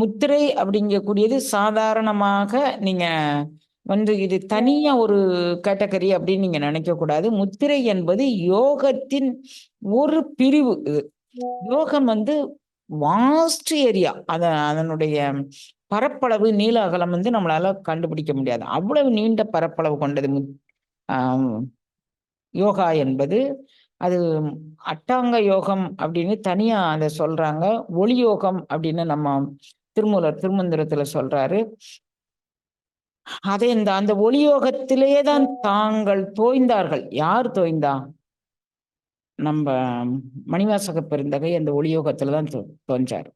முத்திரை அப்படிங்கக்கூடியது சாதாரணமாக நீங்க வந்து இது தனியா ஒரு கேட்டகரி அப்படின்னு நீங்க நினைக்க கூடாது. முத்திரை என்பது யோகத்தின் ஒரு பிரிவு இது. யோகம் வந்து வாஸ்ட் ஏரியா அத அதனுடைய பரப்பளவு நீள அகலம் வந்து நம்மளால கண்டுபிடிக்க முடியாது. அவ்வளவு நீண்ட பரப்பளவு கொண்டது யோகா என்பது அது அட்டாங்க யோகம் அப்படின்னு தனியா அதை சொல்றாங்க. ஒளி யோகம் அப்படின்னு நம்ம திருமூலர் திருமந்திரத்துல சொல்றாரு. அதே இந்த அந்த ஒளி யோகத்திலேயே தான் தாங்கள் தோய்ந்தார்கள். யார் தோய்ந்தா? நம்ம மணிவாசக பெருந்தகை அந்த ஒளியோகத்துல தான் தோன்றார்.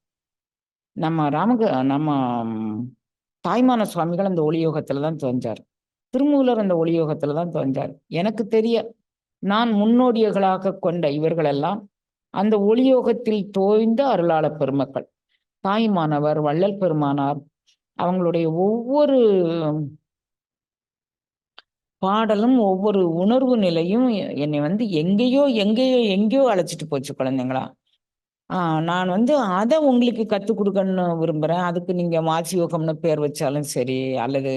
நம்ம ராமக நம்ம தாய்மான சுவாமிகள் அந்த ஒளியோகத்துல தான் தோன்றார். திருமூலர் அந்த ஒளியோகத்துல தான் தோன்றார். எனக்கு தெரிய நான் முன்னோடியர்களாக கொண்ட இவர்களெல்லாம் அந்த ஒளியோகத்தில் தோய்ந்த அருளாள பெருமக்கள். தாய்மானவர் வள்ளல் பெருமானார் அவங்களுடைய ஒவ்வொரு பாடலும் ஒவ்வொரு உணர்வு நிலையும் என்னை வந்து எங்கேயோ எங்கேயோ எங்கேயோ அழைச்சிட்டு போச்சு குழந்தைங்களா. ஆஹ் நான் வந்து அதை உங்களுக்கு கற்றுக் கொடுக்கணும்னு விரும்புகிறேன் அதுக்கு நீங்கள் மாசி யோகம்னு பேர் வச்சாலும் சரி அல்லது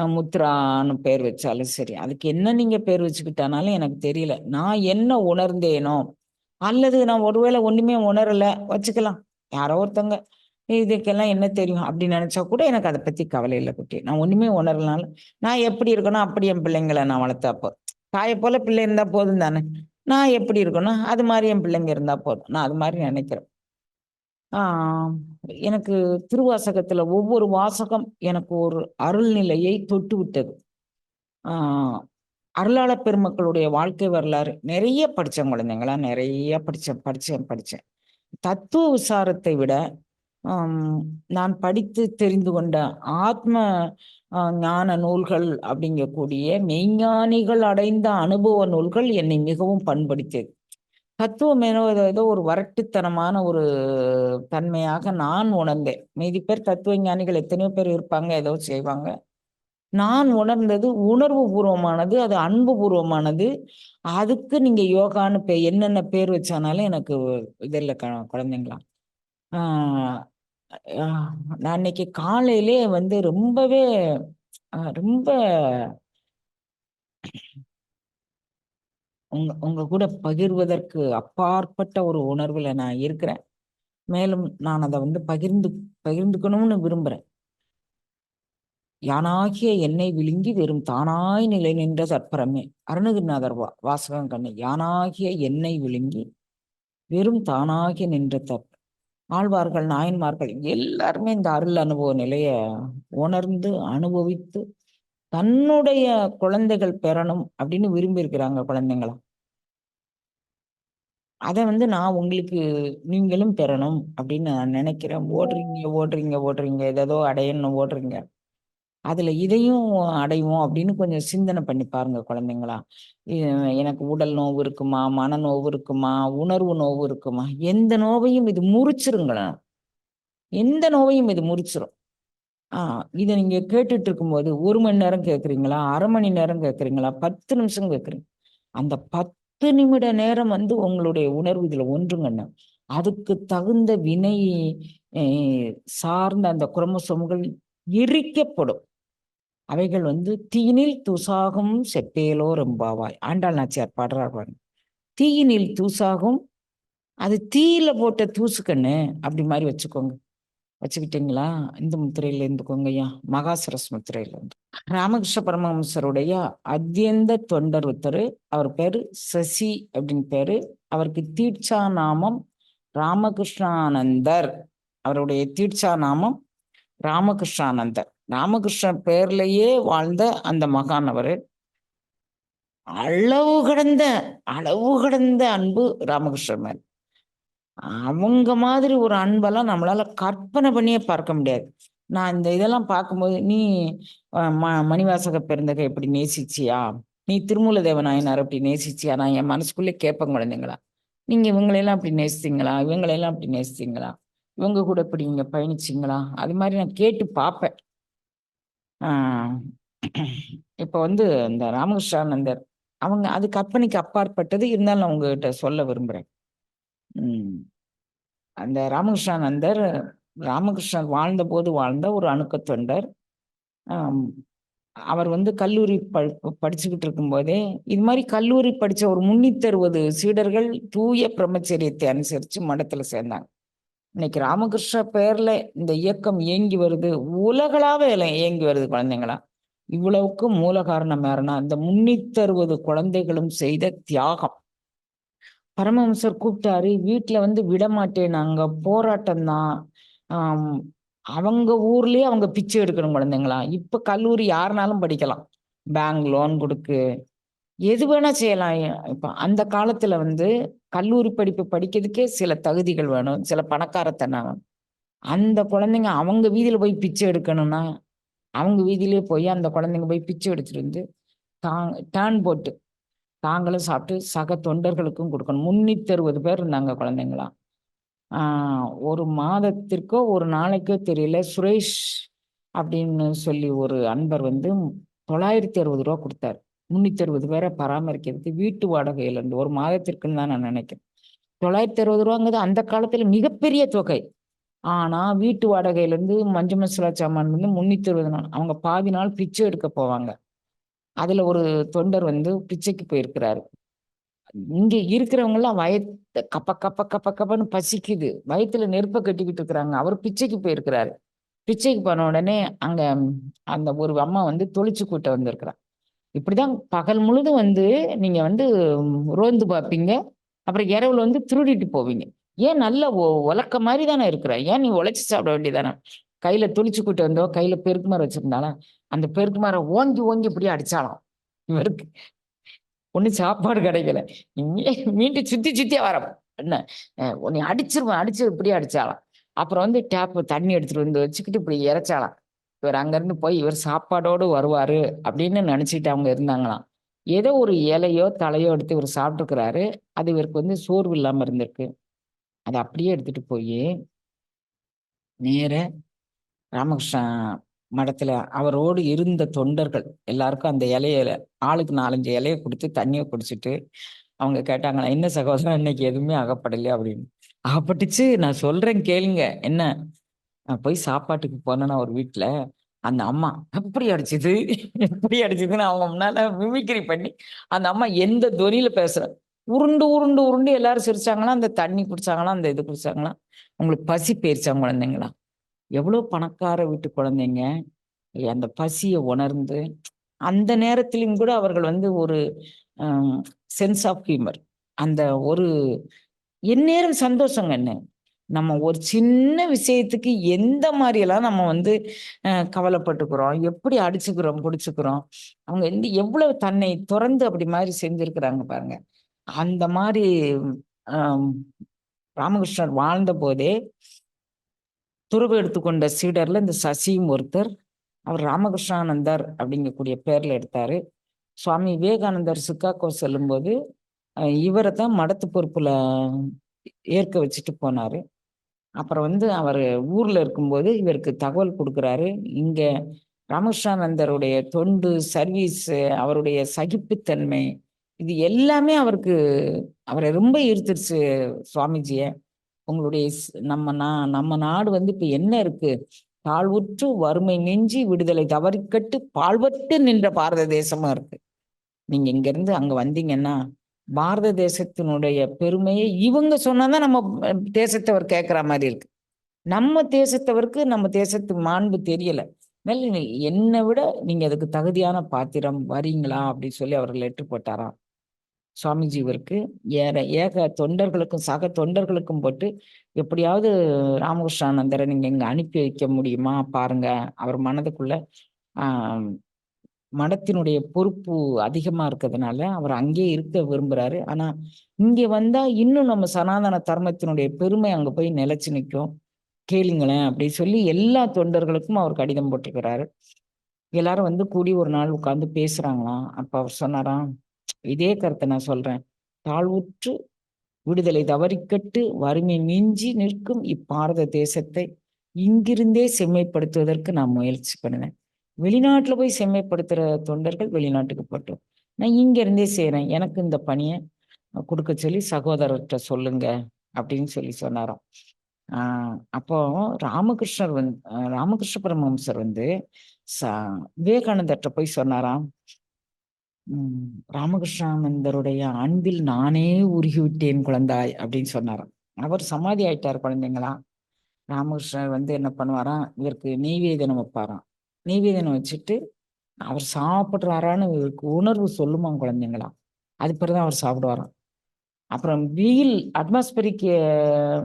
முத்ரான்னு பேர் வச்சாலும் சரி. அதுக்கு என்ன நீங்க பேர் வச்சுக்கிட்டானாலும் எனக்கு தெரியல. நான் என்ன உணர்ந்தேனோ அல்லது நான் ஒருவேளை ஒண்ணுமே உணரல வச்சுக்கலாம். யாரோ ஒருத்தங்க இதுக்கெல்லாம் என்ன தெரியும்? அப்படின்னு நினைச்சா கூட எனக்கு அதை பத்தி கவலை இல்லை குட்டி. நான் ஒண்ணுமே உணரலனாலும் நான் எப்படி இருக்கணும் அப்படி என் பிள்ளைங்களை நான் வளர்த்தாப்போ. தாயை போல பிள்ளை இருந்தா போதும் தானே? நான் எப்படி இருக்கணும்? அது மாதிரி என் பிள்ளைங்க இருந்தா போதும். நான் அது மாதிரி நினைக்கிறேன். எனக்கு திருவாசகத்துல ஒவ்வொரு வாசகம் எனக்கு ஒரு அருள்நிலையை தொட்டுவிட்டது. தொட்டு விட்டது அருளாள பெருமக்களுடைய வாழ்க்கை வரலாறு. நிறைய படித்தேன் குழந்தைங்களா நிறைய படித்தேன் படித்தேன் படித்தேன் தத்துவ விசாரத்தை விட நான் படித்து தெரிந்து கொண்ட ஆத்ம ஞான நூல்கள் அப்படிங்கக்கூடிய மெய்ஞானிகள் அடைந்த அனுபவ நூல்கள் என்னை மிகவும் பண்படுத்தியது. தத்துவம் ஏதோ ஒரு வரட்டுத்தனமான ஒரு தன்மையாக நான் உணர்ந்தேன். மீதி பேர் தத்துவ ஞானிகள் எத்தனையோ பேர் இருப்பாங்க ஏதோ செய்வாங்க. நான் உணர்ந்தது உணர்வு பூர்வமானது அது அன்பு பூர்வமானது. அதுக்கு நீங்க யோகான்னு பே என்னென்ன பேர் வச்சானாலும் எனக்கு இதில் குழந்தைங்களா நான் இன்னைக்கு காலையிலே வந்து ரொம்பவே ரொம்ப உங்க உங்க கூட பகிர்வதற்கு அப்பாற்பட்ட ஒரு உணர்வுல நான் இருக்கிறேன். மேலும் நான் அதை வந்து பகிர்ந்து பகிர்ந்துக்கணும்னு விரும்புறேன். யானாகிய என்னை விழுங்கி வெறும் தானாய் நிலை நின்ற தற்பரமே அருணகிரிநாதர் வா வாசகம் கண்ணு. யானாகிய என்னை விழுங்கி வெறும் தானாகிய நின்ற தற்ப ஆழ்வார்கள் நாயன்மார்கள் எல்லாருமே இந்த அருள் அனுபவ நிலைய உணர்ந்து அனுபவித்து தன்னுடைய குழந்தைகள் பெறணும் அப்படின்னு விரும்பி இருக்கிறாங்க குழந்தைங்களா? அதை வந்து நான் உங்களுக்கு நீங்களும் பெறணும் அப்படின்னு நான் நினைக்கிறேன். ஓடுறீங்க ஓடுறீங்க ஓடுறீங்க. ஏதோ அடையணும் ஓடுறீங்க. அதுல இதையும் அடைவோம் அப்படின்னு கொஞ்சம் சிந்தனை பண்ணி பாருங்க குழந்தைங்களா. எனக்கு உடல் நோவு இருக்குமா மன நோவு இருக்குமா உணர்வு நோவு இருக்குமா? எந்த நோவையும் இது முறிச்சிருங்களேன். எந்த நோவையும் இது முறிச்சிரும். இதை நீங்க கேட்டுட்டு இருக்கும்போது ஒரு மணி நேரம் கேட்குறீங்களா அரை மணி நேரம் கேட்குறீங்களா பத்து நிமிஷம் கேட்குறீங்க அந்த பத்து நிமிட நேரம் வந்து உங்களுடைய உணர்வு இதில் ஒன்றுங்கண்ண அதுக்கு தகுந்த வினை சார்ந்த அந்த குரோமோசோம்கள் எரிக்கப்படும். அவைகள் வந்து தீயினில் தூசாகும் செப்பேலோ ரொம்பாவாய். ஆண்டாள் நாச்சியார் பாடுறாரு தீயினில் தூசாகும் அது தீயில போட்ட தூசுக்கண்ணு அப்படி மாதிரி வச்சுக்கோங்க. வச்சுக்கிட்டீங்களா? இந்த முத்திரையில இருந்துக்கோங்க ஐயா. மகாசரஸ் முத்திரையில இருந்து. ராமகிருஷ்ண பரமஹம்சருடைய அத்தியந்த தொண்டர் ஒருத்தர். அவர் பேரு சசி அப்படின்னு பேரு. அவருக்கு தீட்சா நாமம் ராமகிருஷ்ணானந்தர். அவருடைய தீட்சா நாமம் ராமகிருஷ்ணானந்தர். ராமகிருஷ்ணன் பேர்லயே வாழ்ந்த அந்த மகான் அவரு. அளவு கடந்த அளவு கடந்த அன்பு ராமகிருஷ்ணன் மேல். அவங்க மாதிரி ஒரு அன்பெல்லாம் நம்மளால கற்பனை பண்ணியே பார்க்க முடியாது. நான் இந்த இதெல்லாம் பார்க்கும்போது நீ ம மணிவாசக பிறந்தக எப்படி நேசிச்சியா? நீ திருமூல தேவநாயனார் அப்படி நேசிச்சியா? நான் என் மனசுக்குள்ளே கேட்பேன் குழந்தைங்களா? நீங்க இவங்களெல்லாம் அப்படி நேசித்தீங்களா இவங்களெல்லாம் அப்படி நேசித்தீங்களா இவங்க கூட இப்படி இங்க பயணிச்சிங்களா? அது மாதிரி நான் கேட்டு பார்ப்பேன். இப்போ வந்து இந்த ராமகிருஷ்ணானந்தர் அவங்க அது கற்பனைக்கு அப்பாற்பட்டது. இருந்தாலும் நான் உங்ககிட்ட சொல்ல விரும்புகிறேன் அந்த ராமகிருஷ்ணானந்தர் ராமகிருஷ்ணன் வாழ்ந்தபோது வாழ்ந்த ஒரு அணுக்க தொண்டர் அவர் வந்து கல்லூரி ப படிச்சுக்கிட்டு இருக்கும்போதே இது மாதிரி கல்லூரி படித்த ஒரு முன்னித்தருவது சீடர்கள் தூய பிரம்மச்சரியத்தை அனுசரித்து மடத்தில் சேர்ந்தாங்க. இன்னைக்கு ராமகிருஷ்ண பெயரில் இந்த இயக்கம் இயங்கி வருது உலகளாவே இல- இயங்கி வருது குழந்தைங்களா. இவ்வளவுக்கு மூல காரணம் யாருன்னா இந்த முன்னித்தருவது குழந்தைகளும் செய்த தியாகம். பரமஹம்சர் கூப்பிட்டாரு வீட்டுல வந்து விட மாட்டேனாங்க போராட்டம் தான் ஆஹ் அவங்க ஊர்லயே அவங்க பிச்சை எடுக்கணும் குழந்தைங்களா? இப்ப கல்லூரி யாருனாலும் படிக்கலாம். பேங்க் லோன் கொடுக்கு. எது வேணா செய்யலாம். இப்ப அந்த காலத்துல வந்து கல்லூரி படிப்பு படிக்கிறதுக்கே சில தகுதிகள் வேணும். சில பணக்காரத்தனம் அந்த குழந்தைங்க அவங்க வீதியில போய் பிச்சை எடுக்கணும்னா அவங்க வீதியிலே போய் அந்த குழந்தைங்க போய் பிச்சை எடுத்துட்டு வந்து டேன் போட்டு தாங்களும் சாப்பிட்டு சக தொண்டர்களுக்கும் கொடுக்கணும். முன்னூத்தி அறுபது பேர் இருந்தாங்க குழந்தைங்களாம் ஒரு மாதத்திற்கோ ஒரு நாளைக்கோ தெரியல. சுரேஷ் அப்படின்னு சொல்லி ஒரு அன்பர் வந்து தொள்ளாயிரத்தி அறுபது ரூபா கொடுத்தாரு. முன்னூத்தி அறுபது பேரை பராமரிக்கிறதுக்கு வீட்டு வாடகையிலேருந்து ஒரு மாதத்திற்குன்னு தான் நான் நினைக்கிறேன். தொள்ளாயிரத்தி அறுபது ரூபாங்கிறது அந்த காலத்துல மிகப்பெரிய தொகை. ஆனா வீட்டு வாடகையிலேருந்து மஞ்சள் மசாலா சாமான் வந்து முன்னூத்தி அறுபது நாள். அவங்க பாதி நாள் பிச்சை எடுக்க போவாங்க. அதுல ஒரு தொண்டர் வந்து பிச்சைக்கு போயிருக்கிறாரு. இங்க இருக்கிறவங்க எல்லாம் வயத்த கப்ப கப்ப கப்ப கப்பன்னு பசிக்குது. வயித்துல நெருப்ப கட்டிக்கிட்டு இருக்கிறாங்க. அவர் பிச்சைக்கு போயிருக்கிறாரு. பிச்சைக்கு போன உடனே அங்க அந்த ஒரு அம்மா வந்து தொளிச்சு கூட்ட வந்திருக்கிறார். இப்படிதான் பகல் முழுதும் வந்து நீங்க வந்து ரோந்து பார்ப்பீங்க. அப்புறம் இரவுல வந்து திருடிட்டு போவீங்க. ஏன் நல்ல ஒ- உலக்க மாதிரி தானே இருக்கிற? ஏன் நீ உழைச்சி சாப்பிட வேண்டியதானே? கையில தொளிச்சு கூட்டு வந்தோ கையில பெருக்கு மரம் வச்சிருந்தாலும் அந்த பெருக்கு மரம் ஓங்கி ஓங்கி இப்படியே அடிச்சாலாம் இவருக்கு ஒண்ணு சாப்பாடு கிடைக்கல. மீண்டும் சுத்தி சுத்தியா வர. என்ன? உன்னை அடிச்சிருவேன் அடிச்சு இப்படியே அடிச்சாலாம் அப்புறம் வந்து டேப் தண்ணி எடுத்துட்டு வந்து வச்சுக்கிட்டு இப்படி இறைச்சாலாம் இவர் அங்கிருந்து போய் இவர் சாப்பாடோடு வருவாரு அப்படின்னு நினைச்சிட்டு அவங்க இருந்தாங்களாம். ஏதோ ஒரு இலையோ தலையோ எடுத்து இவர் சாப்பிட்டுக்கிறாரு அது இவருக்கு வந்து சோர்வு இல்லாம இருந்திருக்கு. அதை அப்படியே எடுத்துட்டு போய் நேர ராமகிருஷ்ண மடத்துல அவரோடு இருந்த தொண்டர்கள் எல்லாருக்கும் அந்த இலையில ஆளுக்கு நாலஞ்சு இலையை கொடுத்து தண்ணியை குடிச்சிட்டு அவங்க கேட்டாங்களா என்ன சகோதரன் இன்னைக்கு எதுவுமே அகப்படலையா அப்படின்னு. அகப்பட்டுச்சு நான் சொல்றேன் கேளுங்க. என்ன? நான் போய் சாப்பாட்டுக்கு போனேன்னா ஒரு வீட்டுல அந்த அம்மா எப்படி அடிச்சுது? எப்படி அடிச்சுதுன்னு அவங்க முன்னால மிமிக்ரி பண்ணி அந்த அம்மா எந்த தொனியில பேசுற? உருண்டு உருண்டு உருண்டு எல்லாரும் சிரிச்சாங்களா? அந்த தண்ணி குடிச்சாங்களா? அந்த இது குடிச்சாங்களா? உங்களுக்கு பசி போயிருச்சாங்க குழந்தைங்களா? எவ்வளவு பணக்கார வீட்டு குழந்தைங்க அந்த பசியை உணர்ந்து அந்த நேரத்திலும் கூட அவர்கள் வந்து ஒரு சென்ஸ் ஆஃப் ஹியூமர் அந்த ஒரு எந்நேரம் சந்தோஷங்க என்ன? நம்ம ஒரு சின்ன விஷயத்துக்கு எந்த மாதிரி எல்லாம் நம்ம வந்து அஹ், கவலைப்பட்டுக்கிறோம் எப்படி அடிச்சுக்கிறோம் பிடிச்சிக்கிறோம் அவங்க வந்து எவ்வளவு தன்னை திறந்து அப்படி மாதிரி செஞ்சிருக்கிறாங்க பாருங்க. அந்த மாதிரி ராமகிருஷ்ணர் வாழ்ந்த போதே துறவு எடுத்துக்கொண்ட சீடர்ல இந்த சசியும் ஒருத்தர் அவர் ராமகிருஷ்ணானந்தர் அப்படிங்கக்கூடிய பேர்ல எடுத்தாரு. சுவாமி விவேகானந்தர் சிக்காகோ செல்லும்போது இவரை தான் மடத்து பொறுப்புல ஏற்க வச்சுட்டு போனாரு. அப்புறம் வந்து அவர் ஊர்ல இருக்கும்போது இவருக்கு தகவல் கொடுக்குறாரு. இங்க ராமகிருஷ்ணானந்தருடைய தொண்டு சர்வீஸ் அவருடைய சகிப்புத்தன்மை இது எல்லாமே அவருக்கு அவரை ரொம்ப ஈர்த்துருச்சு சுவாமிஜியை. உங்களுடைய நம்ம நா நம்ம நாடு வந்து இப்ப என்ன இருக்கு? தாழ்வுற்று வறுமை மிஞ்சி விடுதலை தவறிக்கட்டு பால்பட்டு நின்ற பாரத தேசமா இருக்கு. நீங்க இங்க இருந்து அங்க வந்தீங்கன்னா பாரத தேசத்தினுடைய பெருமையை இவங்க சொன்னாதான் நம்ம தேசத்தவர் கேட்கிற மாதிரி இருக்கு. நம்ம தேசத்தவருக்கு நம்ம தேசத்து மாண்பு தெரியல. அதனால என்னை விட நீங்க அதுக்கு தகுதியான பாத்திரம் வரீங்களா? அப்படின்னு சொல்லி அவர் லெட்டர் போட்டாராம். சுவாமிஜி இவருக்கு ஏற ஏக தொண்டர்களுக்கும் சக தொண்டர்களுக்கும் போட்டு எப்படியாவது ராமகிருஷ்ணானந்தரை நீங்கள் இங்கே அனுப்பி வைக்க முடியுமா? பாருங்க. அவர் மனதுக்குள்ள மடத்தினுடைய பொறுப்பு அதிகமாக இருக்கிறதுனால அவர் அங்கேயே இருக்க விரும்புகிறாரு ஆனால் இங்கே வந்தால் இன்னும் நம்ம சனாதன தர்மத்தினுடைய பெருமை அங்கே போய் நிலைச்சு நிற்கும் கேளுங்களேன் அப்படி சொல்லி எல்லா தொண்டர்களுக்கும் அவர் கடிதம் போட்டிருக்கிறாரு. எல்லாரும் வந்து கூடி ஒரு நாள் உட்காந்து பேசுகிறாங்களாம் அப்போ அவர் சொன்னாராம் இதே கருத்தை நான் சொல்றேன். தாழ்வுற்று விடுதலை தவறிக்கட்டு வறுமை மிஞ்சி நிற்கும் இப்பாரத தேசத்தை இங்கிருந்தே செம்மைப்படுத்துவதற்கு நான் முயற்சி பண்ணுவேன் வெளிநாட்டுல போய் செம்மைப்படுத்துற தொண்டர்கள் வெளிநாட்டுக்கு போட்டோம். நான் இங்க இருந்தே எனக்கு இந்த பணியை கொடுக்க சொல்லி சகோதரர்கிட்ட சொல்லுங்க அப்படின்னு சொல்லி சொன்னாராம். ஆஹ் அப்போ ராமகிருஷ்ணர் வந்து ராமகிருஷ்ண பரமஹம்சர் வந்து ச விவேகானந்தர்கிட்ட போய் சொன்னாராம். ராமகிருஷ்ணானந்தருடைய அன்பில் நானே உருகிவிட்டேன் குழந்தாய் அப்படின்னு சொன்னாராம். அவர் சமாதி ஆயிட்டார் குழந்தைங்களா? ராமகிருஷ்ணர் வந்து என்ன பண்ணுவாராம்? இவருக்கு நெய்வேதனம் வைப்பாராம். நெய்வேதனம் வச்சுட்டு அவர் சாப்பிட்றாரான்னு இவருக்கு உணர்வு சொல்லுமா குழந்தைங்களா? அது தான் அவர் சாப்பிடுவாராம். அப்புறம் வீல் அட்மாஸ்பரிக்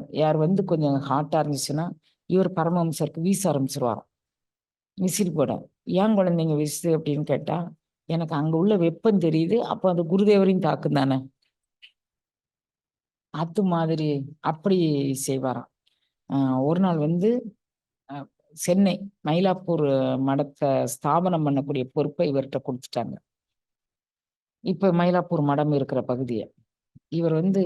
யார் வந்து கொஞ்சம் ஹாட்டாக இருந்துச்சுன்னா இவர் பரமஹம்சருக்கு வீச ஆரம்பிச்சிருவாராம். விசில் போட ஏன் குழந்தைங்க விசுது அப்படின்னு கேட்டால் எனக்கு அங்க உள்ள வெப்பம் தெரியுது. அப்போ அது குருதேவரையும் தாக்கும் தானே? அது மாதிரி அப்படி செய்வாராம். ஒரு நாள் வந்து சென்னை மயிலாப்பூர் மடத்தை ஸ்தாபனம் பண்ணக்கூடிய பொறுப்பை இவர்கிட்ட கொடுத்துட்டாங்க. இப்ப மயிலாப்பூர் மடம் இருக்கிற பகுதியை. இவர் வந்து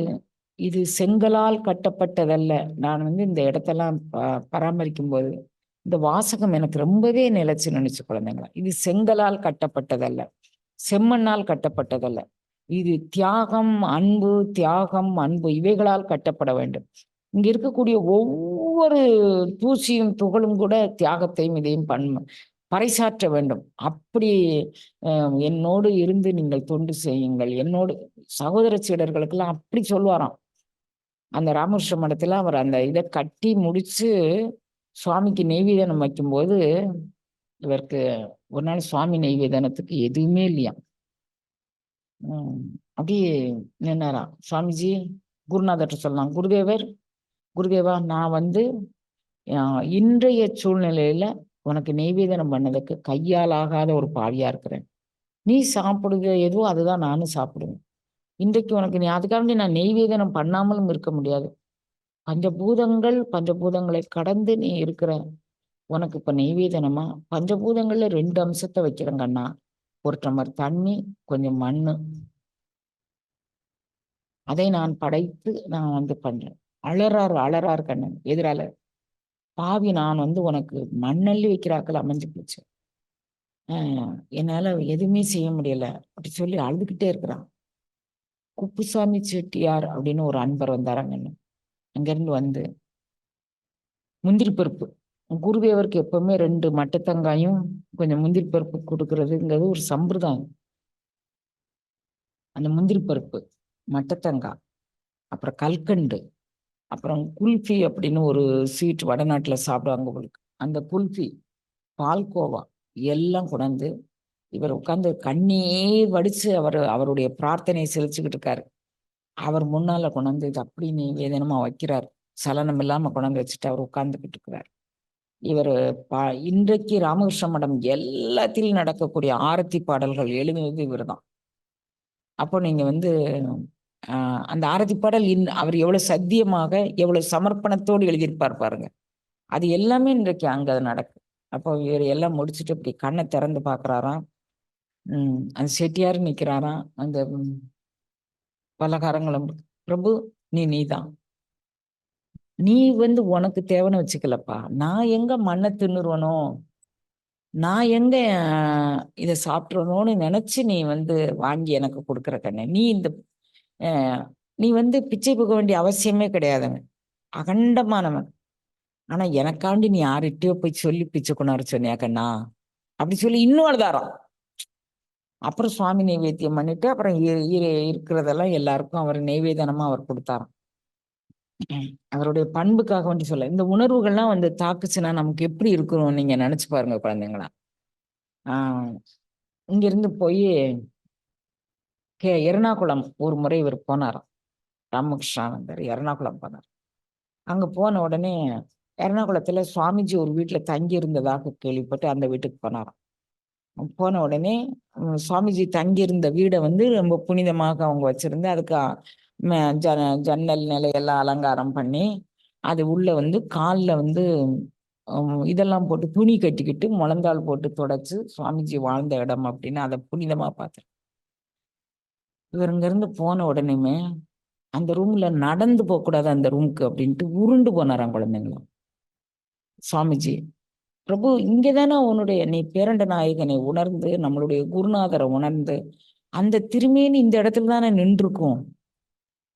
இது செங்கலால் கட்டப்பட்டதல்ல. நான் வந்து இந்த இடத்தெல்லாம் பராமரிக்கும் போது இந்த வாசகம் எனக்கு ரொம்பவே நிலைச்சு நினைச்சு குழந்தைங்களா. இது செங்கலால் கட்டப்பட்டதல்ல. செம்மண்ணால் கட்டப்பட்டதல்ல. இது தியாகம் அன்பு தியாகம் அன்பு இவைகளால் கட்டப்பட வேண்டும். இங்க இருக்கக்கூடிய ஒவ்வொரு தூசியும் துகளும் கூட தியாகத்தையும் இதையும் பண் பறைசாற்ற வேண்டும். அப்படி என்னோடு இருந்து நீங்கள் தொண்டு செய்யுங்கள். என்னோடு சகோதர சீடர்களுக்கெல்லாம் அப்படி சொல்லுவாராம். அந்த ராமகிருஷ்ண மடத்துல அவர் அந்த இதை கட்டி முடிச்சு சுவாமிக்கு நெய்வேதனம் வைக்கும்போது இவருக்கு ஒரு நாள் சுவாமி நெய்வேதனத்துக்கு எதுவுமே இல்லையா? அப்படியே நின்னாரா? சுவாமிஜி குருநாதர்கிட்ட சொல்லலாம் குருதேவர் குருதேவா நான் வந்து இன்றைய சூழ்நிலையில உனக்கு நெய்வேதனம் பண்ணதுக்கு கையால் ஆகாத ஒரு பாவியா இருக்கிறேன். நீ சாப்பிடுக எதுவோ அதுதான் நானும் சாப்பிடுவேன். இன்றைக்கு உனக்கு நீ அதுக்காக நான் நெய்வேதனம் பண்ணாமலும் இருக்க முடியாது. பஞ்சபூதங்கள் பஞ்சபூதங்களை கடந்து நீ இருக்கிற உனக்கு இப்ப நெய்வேதனமா? பஞ்சபூதங்கள்ல ரெண்டு அம்சத்தை வைக்கிறேன் கண்ணா ஒரு டம்ளர் தண்ணி கொஞ்சம் மண்ணு. அதை நான் படைத்து நான் வந்து பண்றேன். அழறாரு அழறாரு கண்ணன் எதிரால. பாவி நான் வந்து உனக்கு மண்ணள்ளி வைக்கிறாக்கள் அமைஞ்சு போச்சு. என்னால எதுவுமே செய்ய முடியல. அப்படி சொல்லி அழுதுகிட்டே இருக்கிறான். குப்புசாமி செட்டியார் அப்படின்னு ஒரு அன்பர் வந்தாராங்க அங்கிருந்து வந்து முந்திரி பருப்பு. குருதேவருக்கு எப்பவுமே ரெண்டு மட்டத்தங்காயும் கொஞ்சம் முந்திரி பருப்பு கொடுக்கறதுங்கிறது ஒரு சம்பிரதாயம். அந்த முந்திரி பருப்பு மட்டத்தங்காய் அப்புறம் கல்கண்டு அப்புறம் குல்ஃபி அப்படின்னு ஒரு ஸ்வீட் வடநாட்டில் சாப்பிடுவாங்க உங்களுக்கு. அந்த குல்ஃபி பால்கோவா எல்லாம் கொண்டாந்து இவர் உட்காந்து கண்ணியே வடித்து அவர் அவருடைய பிரார்த்தனையை செலுத்திக்கிட்டு இருக்காரு. அவர் முன்னால கொண்டாந்து இது அப்படி நீ வேதனமா வைக்கிறார். சலனம் இல்லாம கொண்டாந்து வச்சுட்டு அவர் உட்கார்ந்துகிட்டு இருக்கிறார். இவர் பா இன்றைக்கு ராமகிருஷ்ண மடம் எல்லாத்திலும் நடக்கக்கூடிய ஆரத்தி பாடல்கள் எழுதுவது இவர் தான் அப்போ நீங்க வந்து அந்த ஆரத்தி பாடல் இன் அவர் எவ்வளவு சத்தியமாக எவ்வளவு சமர்ப்பணத்தோடு எழுதியிருப்பார் பாருங்க. அது எல்லாமே இன்றைக்கு அங்க நடக்கு. அப்போ இவர் எல்லாம் முடிச்சுட்டு இப்படி கண்ணை திறந்து பாக்குறாராம் அந்த செட்டியார் நிக்கிறாராம். அந்த பலகாரங்களும் பிரபு நீ நீதான். நீ வந்து உனக்கு தேவைன்னு வச்சுக்கலப்பா. நான் எங்க மண்ணை தின்னுருவனோ? நான் எங்க இதை சாப்பிட்றனோன்னு நினைச்சு நீ வந்து வாங்கி எனக்கு கொடுக்குற கண்ணு. நீ இந்த நீ வந்து பிச்சை போக வேண்டிய அவசியமே கிடையாதுங்க. அகண்டமானவன். ஆனா எனக்காண்டி நீ யார்கிட்டயோ போய் சொல்லி பிச்சை கொண்டாரு சொன்னியா கண்ணா? அப்படி சொல்லி இன்னும் அழுதாரான் அப்புறம் சுவாமி நைவேத்தியம் பண்ணிட்டு அப்புறம் இருக்கிறதெல்லாம் எல்லாருக்கும் அவர் நெய்வேதனமா அவர் கொடுத்தாராம். அவருடைய பண்புக்காக வேண்டி சொல்ல இந்த உணர்வுகள்லாம் வந்து தாக்குச்சுன்னா நமக்கு எப்படி இருக்கணும் நீங்க நினைச்சு பாருங்க குழந்தைங்களா. ஆஹ் இங்கிருந்து போய் கே எர்ணாகுளம் ஒரு முறை இவர் போனாராம். ராமகிருஷ்ணானந்தர் எர்ணாகுளம் போனார். அங்க போன உடனே எர்ணாகுளத்துல சுவாமிஜி ஒரு வீட்டுல தங்கி இருந்ததாக கேள்விப்பட்டு அந்த வீட்டுக்கு போனாராம். போன உடனே சுவாமிஜி தங்கியிருந்த வீடை வந்து ரொம்ப புனிதமாக அவங்க வச்சிருந்து அதுக்கு ஜ ஜன்னல் நிலையெல்லாம் அலங்காரம் பண்ணி அது உள்ள வந்து காலில் வந்து இதெல்லாம் போட்டு துணி கட்டிக்கிட்டு முழந்தாள் போட்டு தொடச்சு சுவாமிஜி வாழ்ந்த இடம் அப்படின்னு அதை புனிதமா பார்த்தேன் இவர் இருந்து போன உடனேமே அந்த ரூம்ல நடந்து போகக்கூடாது அந்த ரூமுக்கு அப்படின்ட்டு உருண்டு போனாராம் குழந்தைங்களும். சுவாமிஜி பிரபு இங்கேதானே உன்னுடைய நீ பேரண்ட நாயகனை உணர்ந்து நம்மளுடைய குருநாதரை உணர்ந்து அந்த திருமேனி இந்த இடத்துல தானே நின்றுருக்கும்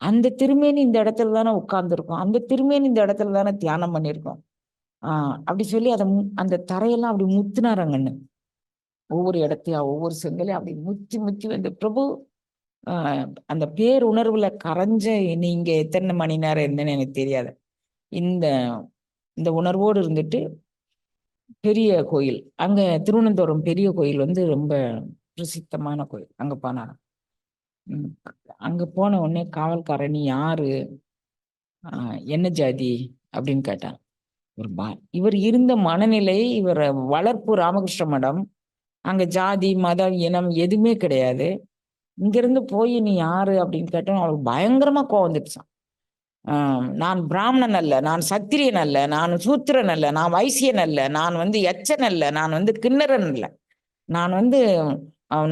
அந்த திருமேனி இந்த இடத்துல தானே உட்கார்ந்துருக்கும்? அந்த திருமேனி இந்த இடத்துல தானே தியானம் பண்ணியிருக்கோம்? ஆஹ் அப்படி சொல்லி அதை அந்த தரையெல்லாம் அப்படி முத்துனாரங்கன்னு ஒவ்வொரு இடத்தையா ஒவ்வொரு செங்கலையும் அப்படி முத்தி முத்தி வந்து பிரபு ஆஹ் அந்த பேருணர்வுல கரைஞ்ச நீங்க எத்தனை மணி நேரம் இருந்தேன்னு எனக்கு தெரியாது. இந்த இந்த உணர்வோடு இருந்துட்டு பெரிய கோயில். அங்க திருவனந்தபுரம் பெரிய கோயில் வந்து ரொம்ப பிரசித்தமான கோயில். அங்க போனார் அங்க போன உடனே காவல்காரன் யாரு? என்ன ஜாதி? அப்படின்னு கேட்டான் ஒரு பா இவர் இருந்த மனநிலை இவர் வளர்ப்பு ராமகிருஷ்ண மடம். அங்க ஜாதி மதம் இனம் எதுவுமே கிடையாது. இங்கிருந்து போய் நீ யாரு? அப்படின்னு கேட்டோம். அவளுக்கு பயங்கரமா கோவம் வந்துடுச்சான் நான் பிராமணன் அல்ல நான் சத்திரியன் அல்ல நான் சூத்திரன் அல்ல நான் வைசியன் அல்ல நான் வந்து எச்சன் அல்ல நான் வந்து கிண்ணறன் அல்ல. நான் வந்து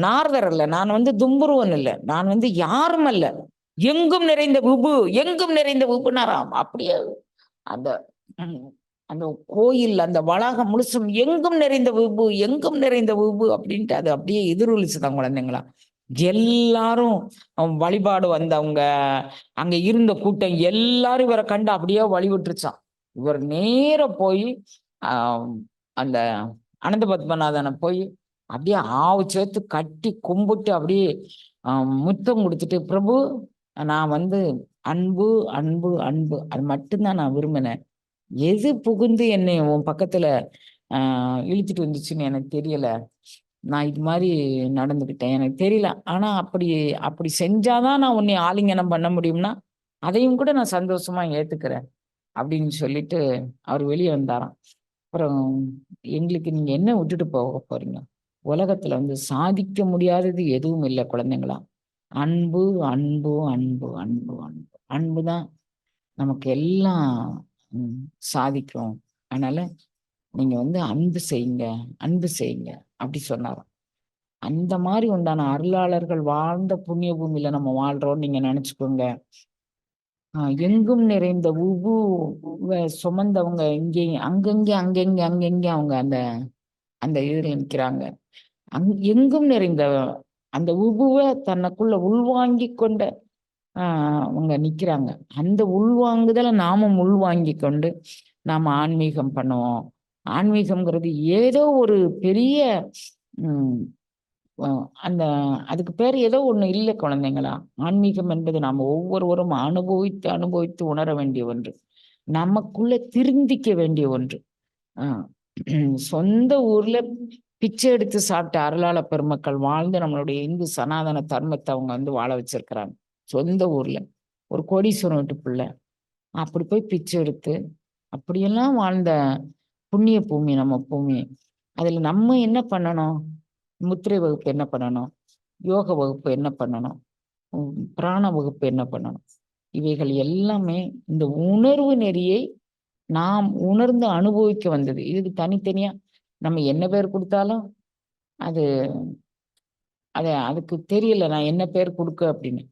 நார்தர் அல்ல நான் வந்து தும்புருவன் அல்ல நான் வந்து யாரும் அல்ல. எங்கும் நிறைந்த உபு எங்கும் நிறைந்த உபுனாராம் அப்படியே அந்த அந்த கோயில் அந்த வளாகம் முழுசும் எங்கும் நிறைந்த விபு எங்கும் நிறைந்த உபு அப்படின்ட்டு அது அப்படியே எதிரொலிச்சுதான் குழந்தைங்களா. எல்லாரும் வழிபாடு வந்தவங்க அங்க இருந்த கூட்டம் எல்லாரும் இவரை கண்டு அப்படியே வழிவிட்டுருச்சான் இவர் நேர போய் ஆஹ் அந்த அனந்த பத்மநாதனை போய் அப்படியே ஆவு சேர்த்து கட்டி கும்பிட்டு அப்படியே முத்தம் கொடுத்துட்டு பிரபு நான் வந்து அன்பு அன்பு அன்பு அது மட்டும்தான் நான் விரும்பினேன். எது புகுந்து என்னை உன் பக்கத்துல ஆஹ் இழுத்துட்டு வந்துச்சுன்னு எனக்கு தெரியல. நான் இது மாதிரி நடந்துக்கிட்டேன். எனக்கு தெரியல. ஆனா அப்படி அப்படி செஞ்சாதான் நான் உன்னை ஆலிங்கனம் பண்ண முடியும்னா அதையும் கூட நான் சந்தோஷமா ஏத்துக்கிறேன் அப்படின்னு சொல்லிட்டு அவர் வெளியே வந்தாராம். அப்புறம் எங்களுக்கு நீங்க என்ன விட்டுட்டு போக போறீங்க? உலகத்துல வந்து சாதிக்க முடியாதது எதுவும் இல்லை குழந்தைங்களா? அன்பு அன்பு அன்பு அன்பு அன்பு. அன்பு தான் நமக்கு எல்லாம் சாதிக்கும். அதனால நீங்க வந்து அன்பு செய்யுங்க அன்பு செய்யுங்க. அப்படி சொன்னாராம். அந்த மாதிரி உண்டான அருளாளர்கள் வாழ்ந்த புண்ணிய பூமியில நம்ம வாழ்றோம் நீங்க நினைச்சுக்கோங்க. எங்கும் நிறைந்த உபு சுமந்தவங்க இங்கேயும் அங்கங்கே அங்கங்கே அங்கங்கே அவங்க அந்த அந்த இதில் நிற்கிறாங்க அங் எங்கும் நிறைந்த அந்த உபுவை தன்னைக்குள்ள உள்வாங்கி கொண்ட ஆஹ் அவங்க நிக்கிறாங்க. அந்த உள்வாங்குதலை நாமும் உள்வாங்கி கொண்டு நாம ஆன்மீகம் பண்ணுவோம். ஆன்மீகம்ங்கிறது ஏதோ ஒரு பெரிய உம் அந்த அதுக்கு பேர் ஏதோ ஒண்ணு இல்லை குழந்தைங்களா? ஆன்மீகம் என்பது நாம் ஒவ்வொருவரும் அனுபவித்து அனுபவித்து உணர வேண்டிய ஒன்று. நமக்குள்ள திருந்திக்க வேண்டிய ஒன்று. ஆஹ் சொந்த ஊர்ல பிச்சை எடுத்து சாப்பிட்ட அருளாள பெருமக்கள் வாழ்ந்து நம்மளுடைய இந்து சனாதன தர்மத்தை அவங்க வந்து வாழ வச்சிருக்கிறாங்க. சொந்த ஊர்ல. ஒரு கோடீஸ்வரம் வீட்டு பிள்ளை. அப்படி போய் பிச்சை எடுத்து அப்படியெல்லாம் வாழ்ந்த புண்ணிய பூமி நம்ம பூமி. அதுல நம்ம என்ன பண்ணணும்? முத்திரை வகுப்பு என்ன பண்ணணும்? யோக வகுப்பு என்ன பண்ணணும்? பிராண வகுப்பு என்ன பண்ணணும்? இவைகள் எல்லாமே இந்த உணர்வு நெறியை நாம் உணர்ந்து அனுபவிக்க வந்தது. இதுக்கு தனித்தனியா நம்ம என்ன பேர் கொடுத்தாலும் அது அதை அதுக்கு தெரியல நான் என்ன பேர் கொடுக்க அப்படின்னு.